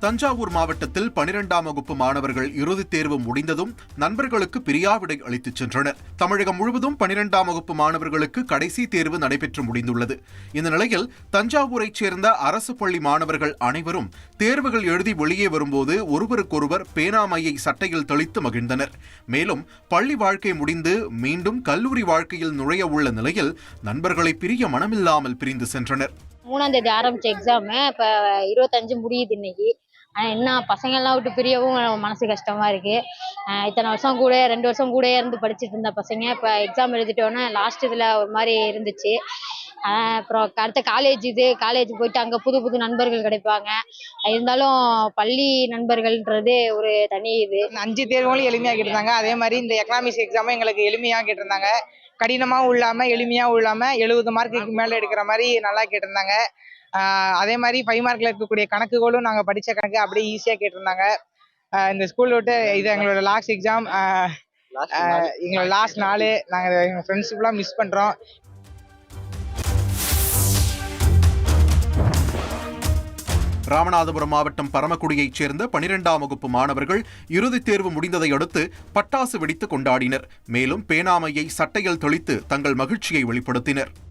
தஞ்சாவூர் மாவட்டத்தில் பனிரெண்டாம் வகுப்பு மாணவர்கள் இறுதித் தேர்வு முடிந்ததும் நண்பர்களுக்கு பிரியாவிடை அளித்துச் சென்றனர். தமிழகம் முழுவதும் பனிரெண்டாம் வகுப்பு மாணவர்களுக்கு கடைசி தேர்வு நடைபெற்று முடிந்துள்ளது. இந்த நிலையில் தஞ்சாவூரைச் சேர்ந்த அரசு பள்ளி மாணவர்கள் அனைவரும் தேர்வுகள் எழுதி வெளியே வரும்போது ஒருவருக்கொருவர் பேனாமையை சட்டையில் தெளித்து மகிழ்ந்தனர். மேலும் பள்ளி வாழ்க்கை முடிந்து மீண்டும் கல்லூரி வாழ்க்கையில் நுழைய உள்ள நிலையில் நண்பர்களை பிரிய மனமில்லாமல் பிரிந்து சென்றனர். மூணாந்தேதி ஆரம்பித்த எக்ஸாமு இப்போ இருபத்தஞ்சு முடியுது இன்னைக்கு. ஆனால் என்ன பசங்கள்லாம் விட்டு பிரியவும் மனசு கஷ்டமாக இருக்குது இத்தனை வருஷம் கூட ரெண்டு வருஷம் கூட இருந்து படிச்சுட்டு இருந்த பசங்க இப்போ எக்ஸாம் எழுதிட்டோன்னே லாஸ்ட் இதில் ஒரு மாதிரி இருந்துச்சு. அப்புறம் அடுத்த காலேஜ் இது காலேஜ் போயிட்டு அங்கே புது புது நண்பர்கள் கிடைப்பாங்க. இருந்தாலும் பள்ளி நண்பர்கள்ன்றது ஒரு தனி இது. அஞ்சு தேர்வுகளும் எளிமையாக கேட்டிருந்தாங்க. அதே மாதிரி இந்த எக்கனாமிக்ஸ் எக்ஸாமும் எங்களுக்கு எளிமையாக கேட்டிருந்தாங்க. கடினமாகவும் இல்லாமல் எளிமையாகவும் இல்லாமல் எழுபது மார்க்குக்கு மேலே எடுக்கிற மாதிரி நல்லா கேட்டிருந்தாங்க. அதே மாதிரி ஃபைவ் மார்க்கில் இருக்கக்கூடிய கணக்குகளும் நாங்கள் படித்த கணக்கு அப்படியே ஈஸியாக கேட்டிருந்தாங்க. இந்த ஸ்கூல் விட்டு இது எங்களோட லாஸ்ட் எக்ஸாம் எங்களோட லாஸ்ட் நாள் நாங்கள் எங்கள் ஃப்ரெண்ட்ஸ் ஃபுல்லாக மிஸ் பண்ணுறோம் ராமநாதபுரம் மாவட்டம் பரமக்குடியைச் சேர்ந்த பனிரெண்டாம் வகுப்பு மாணவர்கள் இறுதித் தேர்வு முடிந்ததை அடுத்து பட்டாசு வெடித்து கொண்டாடினர். மேலும் பேனாமையை சட்டையில் தெளித்து தங்கள் மகிழ்ச்சியை வெளிப்படுத்தினர்.